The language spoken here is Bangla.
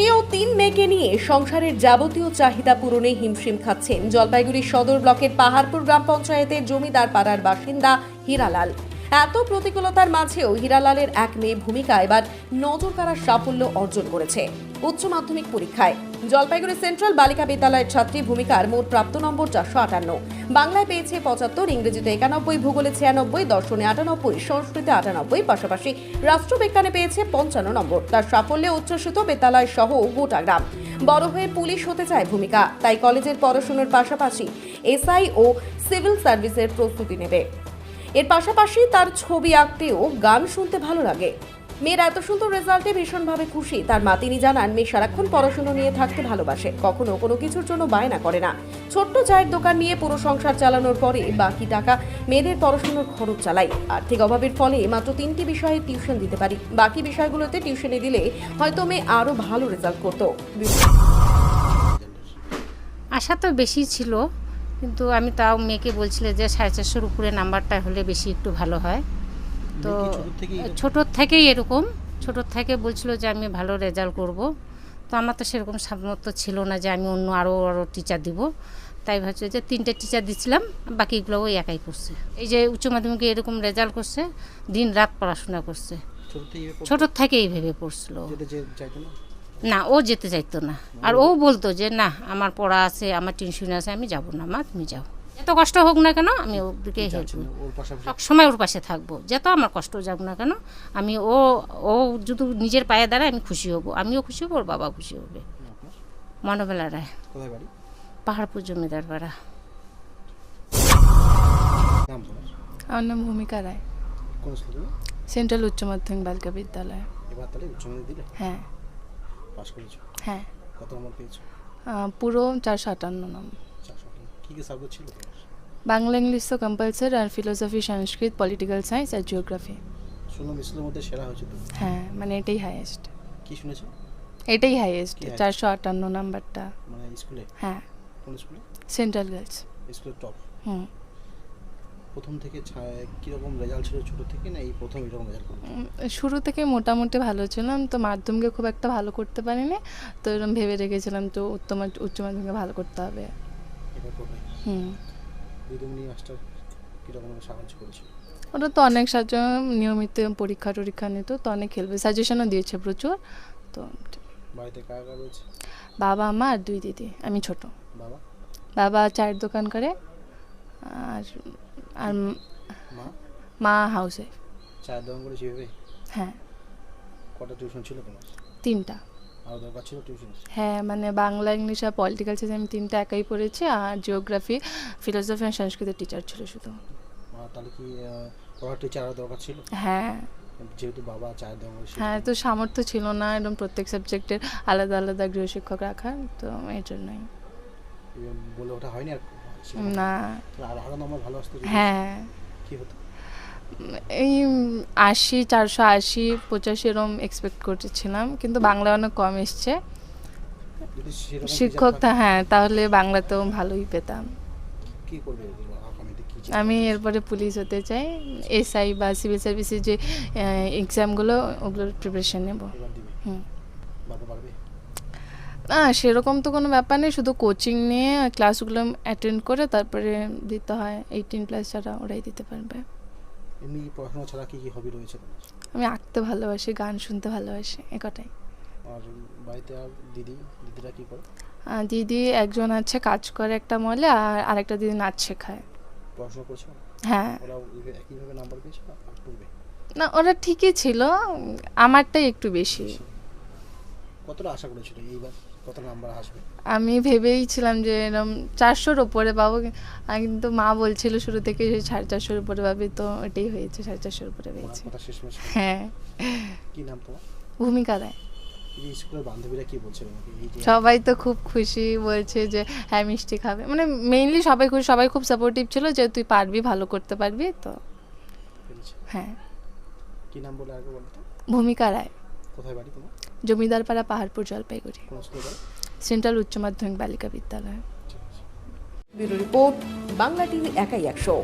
স্ত্রী ও তিন মেয়েকে নিয়ে সংসারের যাবতীয় চাহিদা পূরণে হিমশিম খাচ্ছেন জলপাইগুড়ি সদর ব্লকের পাহাড়পুর গ্রাম পঞ্চায়েতের জমিদার পাড়ার বাসিন্দা হীরালাল। এত প্রতিকূলতার মাঝেও হীরালালের এক মেয়ে ভূমিকা এবার নজর কাড়ার সাফল্য অর্জন করেছে। উচ্চ মাধ্যমিক পরীক্ষায় জলপাইগুড়ি সেন্ট্রাল বালিকা বিদ্যালয়ের ছাত্রী ভূমিকার মোট প্রাপ্ত নম্বর চারশো আটান্ন। বাংলায় পেয়েছে পঁচাত্তর, ইংরেজিতে একানব্বই, ভূগোলে ছিয়ানব্বই, দর্শনে আটানব্বই, সংস্কৃতে আটানব্বই, পাশাপাশি রাষ্ট্রবিজ্ঞানে পেয়েছে পঞ্চান্ন নম্বর। তার সাফল্যে উচ্ছ্বসিত বিদ্যালয় সহ গোটা গ্রাম। বড় হয়ে পুলিশ হতে চায় ভূমিকা, তাই কলেজের পড়াশোনার পাশাপাশি এসআই ও সিভিল সার্ভিসের প্রস্তুতি নেবে। এর পাশাপাশি তার ছবি আঁকতেও গান শুনতে ভালো লাগে। মেয়ের এত সুন্দর রেজাল্টে ভীষণভাবে খুশি। তার মা তিনি জানান, মেয়ে সারাক্ষণ পড়াশুনো নিয়ে থাকতে ভালোবাসে। কখনো কোনো কিছুর জন্য বায়না করে না। ছোট্ট চায়ের দোকান নিয়ে পুরো সংসার চালানোর পরে বাকি টাকা মেয়েদের পড়াশুনোর খরচ চালাই। আর্থিক অভাবের ফলে মাত্র তিনটি বিষয়ে টিউশন দিতে পারি। বাকি বিষয়গুলোতে টিউশনে দিলে হয়তো মেয়ে আরও ভালো রেজাল্ট করতো। আশা তো বেশি ছিল, কিন্তু আমি তাও মেয়েকে বলছিলে যে সাড়ে চারশোর উপরে নাম্বারটা হলে বেশি একটু ভালো হয়। তো ছোটোর থেকেই এরকম? ছোটোর থেকে বলছিল যে আমি ভালো রেজাল্ট করব। তো আমার তো সেরকম সামর্থ্য ছিল না যে আমি অন্য আরও আরও টিচার দিব। তাই ভাবছি যে তিনটে টিচার দিচ্ছিলাম বাকিগুলো ওই একাই করছে। এই যে উচ্চ মাধ্যমিকে এরকম রেজাল্ট করছে দিন রাত পড়াশোনা করছে। ছোট থেকে ছোটোর থেকেই ভেবে পড়ছিল। না? ও যেতে চাইতো না। আর ও বলতো যে না আমার পড়া আছে আমার টিউশন আছে আমি যাব না মা তুমি যাও। এত কষ্ট হোক না কেন আমি ওর দিকে হেল্প সব সময় ওর পাশে থাকব যত আমার কষ্ট যাক না কেন আমি ও ও যদি নিজের পায়ে দাঁড়ায় আমি খুশি হব। আমিও খুশি হব ওর বাবা খুশি হবে। মনোবেলা রায়। পাহাড়পুর জমিদার পাড়া আমার নাম ভূমিকা রায়। সেন্ট্রাল উচ্চ মাধ্যমিক বালিকা বিদ্যালয়। হ্যাঁ। হ্যাঁ। কত নম্বর পেয়েছ? পুরো চারশো আটান্ন নম্বর। কী কী সাবজেক্ট ছিল বাংলা ইংলিশ তো কম্পালসারি আর ফিলোসফি সংস্কৃত পলিটিক্যাল সায়েন্স আর জিওগ্রাফি শুনলাম স্কুলের মধ্যে সেরা হয়েছে তো। হ্যাঁ মানে এটাই হাইয়েস্ট কি শুনেছো? এটাই হাইয়েস্ট? চারশো আটান্ন নাম্বারটা। মানে স্কুলে? হ্যাঁ। কোন স্কুলে? সেন্ট্রাল গার্লস স্কুলের টপ হুম। প্রথম থেকে কীরকম রেজাল্ট ছিল ছোটো থেকে না এই প্রথম এরকম রেজাল্ট শুরু থেকে মোটামুটি ভালো ছিলাম তো মাধ্যমিকে খুব একটা ভালো করতে পারিনি তো এরকম ভেবে রেখেছিলাম তো উত্তম উচ্চ মাধ্যমিকে ভালো করতে হবে। করবে। হুম। দিদিমণি মাস্টার কীরকম সাহায্য করেছিল ওটা তো অনেক সাহায্য নিয়মিত পরীক্ষা টরীক্ষা নিত তো অনেক হেল্প সাজেশনও দিয়েছে প্রচুর তো বাড়িতে কারা কারা রয়েছে? বাবা মা আর দুই দিদি আমি ছোট। বাবা? বাবা চায়ের দোকান করে আর আর মা? মা? হাউসে চায়ের দোকান করে হ্যাঁ। কটা টিউশন ছিল তোমার? তিনটা। হ্যাঁ মানে বাংলা ইংলিশ আর পলিটিক্যাল সায়েন্স আমি তিনটা একাই পড়েছি আর জিওগ্রাফি ফিলোসফি আর সংস্কৃতের টিচার ছিল শুধু। তাহলে কি পড়ার টিচার দরকার ছিল? হ্যাঁ। যেহেতু বাবা দোকান হ্যাঁ তো সামর্থ্য ছিল না একদম প্রত্যেক সাবজেক্টের আলাদা আলাদা গৃহশিক্ষক রাখার তো এর জন্যই। বলে ওটা হয়নি আর না। আর আরও নম্বর ভালো আসতো হ্যাঁ। কি হতো? এই আশি চারশো আশি পঁচাশি এরম এক্সপেক্ট করতেছিলাম কিন্তু বাংলা অনেক কম এসছে। শিক্ষক তা হ্যাঁ তাহলে বাংলাতেও ভালোই পেতাম। আমি এরপরে পুলিশ হতে চাই। এসআই বা সিভিল সার্ভিসের যে এক্সামগুলো ওগুলোর প্রিপারেশন নেব। হুম। না সেরকম তো কোনো ব্যাপার নেই শুধু কোচিং নিয়ে ক্লাসগুলো অ্যাটেন্ড করে তারপরে দিতে হয়। এইটিন প্লাস যারা ওরাই দিতে পারবে। এমনি পড়াশোনা ছাড়া কি কি হবি রয়েছে আমি আঁকতে ভালোবাসি গান শুনতে ভালোবাসি এ কটাই। আর বাড়িতে আর দিদি দিদিরা কি করে? দিদি একজন আছে কাজ করে একটা মলে আর আরেকটা দিদি নাচ শেখায়। পড়াশোনা করছ? হ্যাঁ। ওরা একইভাবে নাম্বার পেয়েছে না ওরা ঠিকই ছিল আমারটাই একটু বেশি। কতটা আশা করেছিল এইবার? কত নাম্বার আসবে আমি ভেবেইছিলাম যে এরকম চারশোর ওপরে পাবো কিন্তু মা বলছিল শুরু থেকে যে সাড়ে চারশোর উপরে পাবি তো এটাই হয়েছে সাড়ে চারশোর উপরে পেয়েছে। হ্যাঁ। কি নাম তোমার? ভূমিকা দেয় সবাই তো খুব খুশি বলছে যে হ্যাঁ মিষ্টি খাবে। মানে মেইনলি সবাই খুশি সবাই খুব সাপোর্টিভ ছিল যে তুই পারবি ভালো করতে পারবি। তো হ্যাঁ। কি নাম বলে আগে বলতো ভূমিকা রায়। কোথায় বাড়ি তোমার? জমিদারপাড়া পাহাড়পুর জলপাইগুড়ি। কোন স্কুলে বাড়ি? সেন্ট্রাল উচ্চ মাধ্যমিক বালিকা বিদ্যালয়। ব্যুরো রিপোর্ট বাংলা টিভি একাই একশো